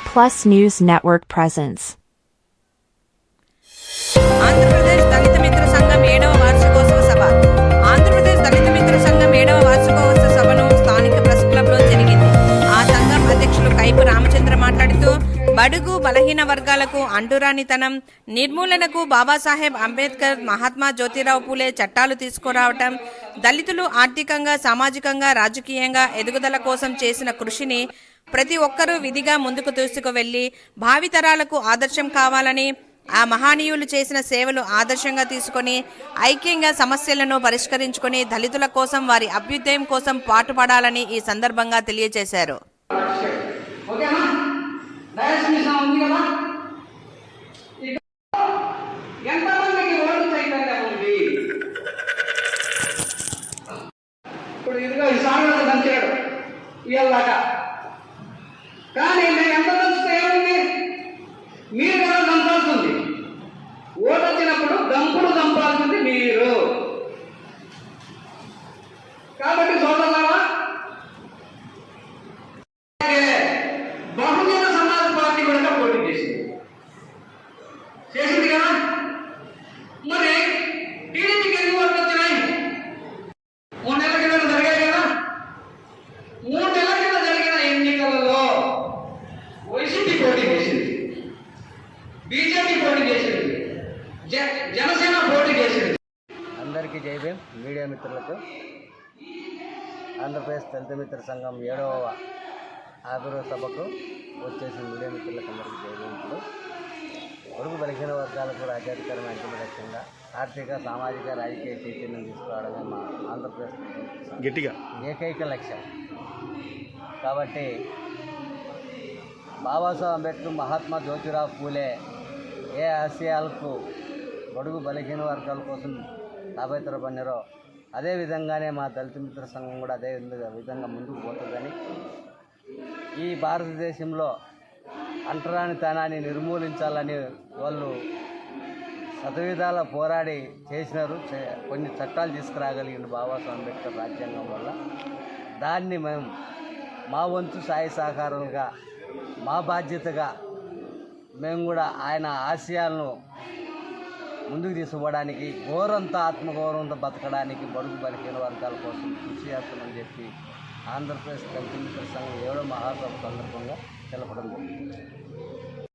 Plus News Network presence. Andhra Pradesh దళిత మిత్ర సంఘం ఏడవ వార్షికోత్సవ సభ ఆంధ్రప్రదేశ్ దళిత మిత్ర సంఘం ఏడవ వార్షికోత్సవ సభను స్థానిక ప్రెస్ క్లబ్లో జరిగింది ఆ సంఘం అధ్యక్షులు కైపు రామచంద్ర మాట్లాడుతూ బడుగు బలహీన వర్గాలకు అంటురానితనం నిర్మూలనకు బాబాసాహెబ్ అంబేద్కర్ మహాత్మా జ్యోతిరావు పూలే చట్టాలు తీసుకురావటం దళితులు ఆర్థికంగా సామాజికంగా రాజకీయంగా ఎదుగుదల కోసం చేసిన కృషిని ప్రతి ఒక్కరూ విధిగా ముందుకు తీసుకువెళ్ళి భావితరాలకు ఆదర్శం కావాలని ఆ మహానీయులు చేసిన సేవలు ఆదర్శంగా తీసుకొని ఐక్యంగా సమస్యలను పరిష్కరించుకొని దళితుల కోసం వారి అభ్యుదయం కోసం పాటుపడాలని ఈ సందర్భంగా తెలియజేశారు. ఇప్పుడు ఈ సామెత దంచాడు. ఇవాళ కానీ నేను ఎంత తలుస్తే ఏముంది మీరు కూడా దంపాల్సింది ఓటు వచ్చినప్పుడు దంపుడు దంపాల్సింది మీరు. కాబట్టి అందరికీ జై భీమ్ మీడియా మిత్రులకు. ఆంధ్రప్రదేశ్ దళిత మిత్ర సంఘం ఏడవ ఆవిర్భావ సభకు వచ్చేసిన మీడియా మిత్రులకు అందరికీ జై భీములు పొరుగు బలహీన వర్గాలకు రాజ్యాధికారం అంతిమ లక్ష్యంగా ఆర్థిక సామాజిక రాజకీయ చైతన్యం తీసుకురావడమే మా ఆంధ్రప్రదేశ్ గట్టిగా. ఏకైక లక్ష్యం. కాబట్టి బాబాసాహెబ్ అంబేద్కర్ మహాత్మా జ్యోతిరావు పూలే ఏ ఆశయాలకు బడుగు బలహీన వర్గాల కోసం తాపత్రపడినారో అదే విధంగానే మా దళిత మిత్ర సంఘం కూడా అదే విధంగా- విధంగా ముందుకు పోతుందని ఈ భారతదేశంలో అంటరానితనాన్ని నిర్మూలించాలని వాళ్ళు శతవిధాల పోరాడి చేసినారు. కొన్ని చట్టాలు తీసుకురాగలిగిన బాబాసాహెబ్ అంబేద్కర్ రాజ్యాంగం వల్ల. దాన్ని మేము మా వంతు సాయి సహకారాలుగా మా బాధ్యతగా మేము కూడా ఆయన ఆశయాలను ముందుకు తీసుకోవడానికి ఘోరంతో ఆత్మగౌరవంతో బతకడానికి బడుగు బలికైన వర్గాల కోసం కృషి చేస్తామని చెప్పి ఆంధ్రప్రదేశ్ కంపెనీ ప్రసంగం సంఘం ఏడో మహాసభ సందర్భంగా తెలపడం జరిగింది.